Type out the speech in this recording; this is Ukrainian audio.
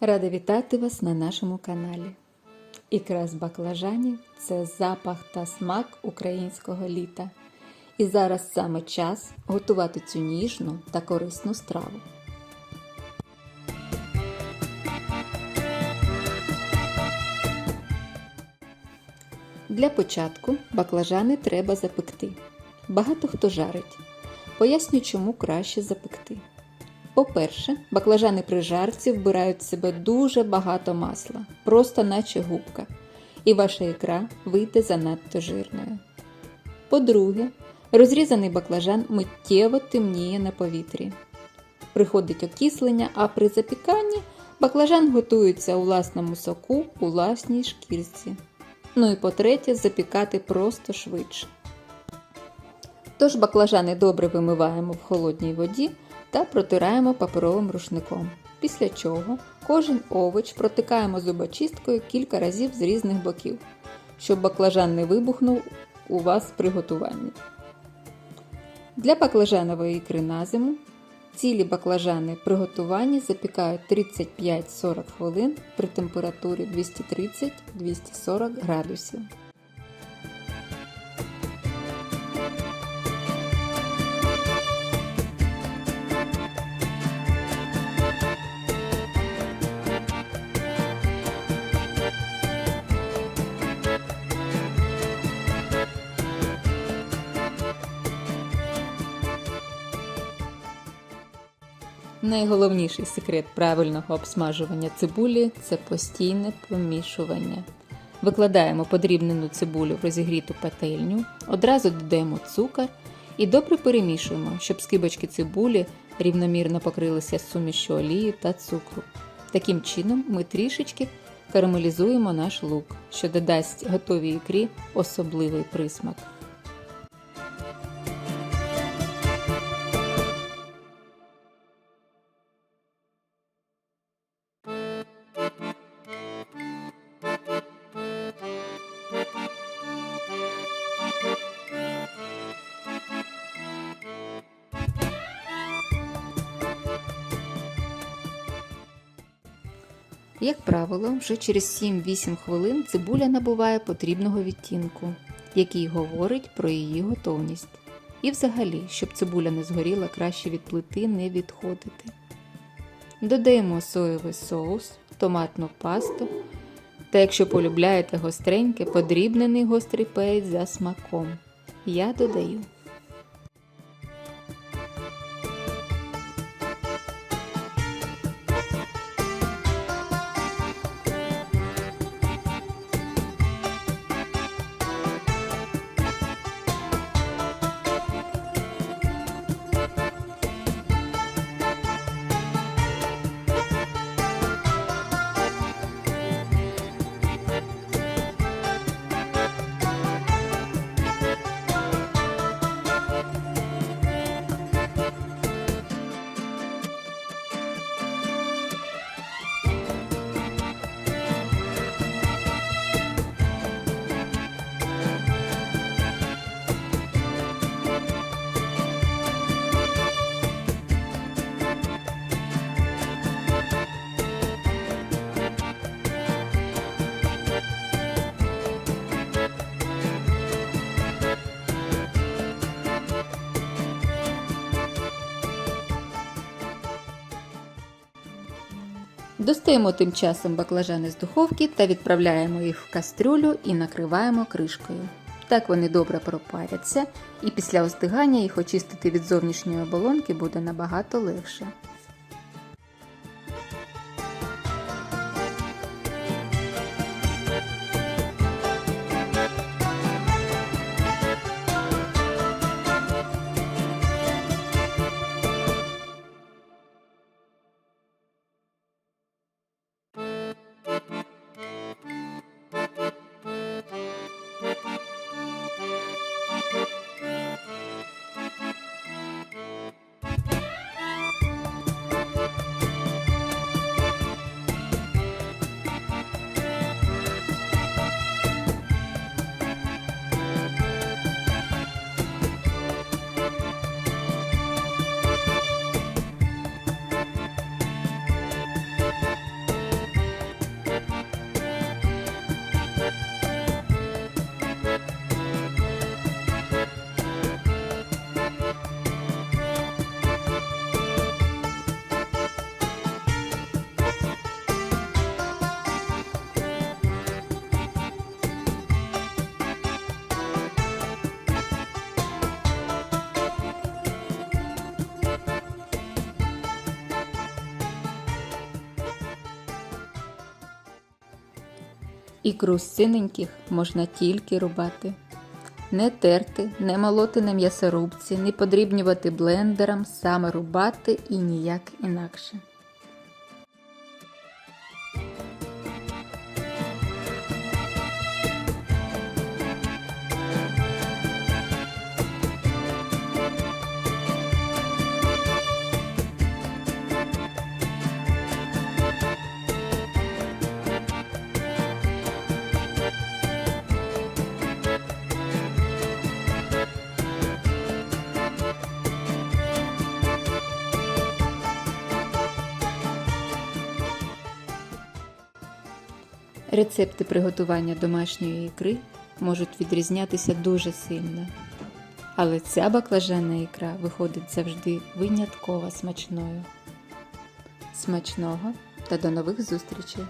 Рада вітати вас на нашому каналі. Ікра з баклажанів це запах та смак українського літа. І зараз саме час готувати цю ніжну та корисну страву. Для початку баклажани треба запекти. Багато хто жарить. Поясню, чому краще запекти. По-перше, баклажани при жарці вбирають в себе дуже багато масла, просто наче губка, і ваша ікра вийде занадто жирною. По-друге, розрізаний баклажан миттєво темніє на повітрі. Приходить окислення, а при запіканні баклажан готується у власному соку у власній шкірці. Ну і по-третє, запікати просто швидше. Тож баклажани добре вимиваємо в холодній воді та протираємо паперовим рушником. Після чого кожен овоч протикаємо зубочисткою кілька разів з різних боків, щоб баклажан не вибухнув у вас при готуванні. Для баклажанової ікри на зиму цілі баклажани при готуванні запікають 35-40 хвилин при температурі 230-240 градусів. Найголовніший секрет правильного обсмажування цибулі це постійне помішування. Викладаємо подрібнену цибулю в розігріту пательню, одразу додаємо цукор і добре перемішуємо, щоб скибочки цибулі рівномірно покрилися сумішю олії та цукру. Таким чином ми трішечки карамелізуємо наш лук, що додасть готовій ікрі особливий присмак. Як правило, вже через 7-8 хвилин цибуля набуває потрібного відтінку, який говорить про її готовність. І взагалі, щоб цибуля не згоріла, краще від плити не відходити. Додаємо соєвий соус, томатну пасту та, якщо полюбляєте гостреньке, подрібнений гострий перець за смаком. Я додаю. Достаємо тим часом баклажани з духовки та відправляємо їх в кастрюлю і накриваємо кришкою. Так вони добре пропаряться, і після остигання їх очистити від зовнішньої оболонки буде набагато легше. Ікру з синеньких можна тільки рубати. Не терти, не молоти на м'ясорубці, не подрібнювати блендером, саме рубати і ніяк інакше. Рецепти приготування домашньої ікри можуть відрізнятися дуже сильно. Але ця баклажанна ікра виходить завжди винятково смачною. Смачного та до нових зустрічей!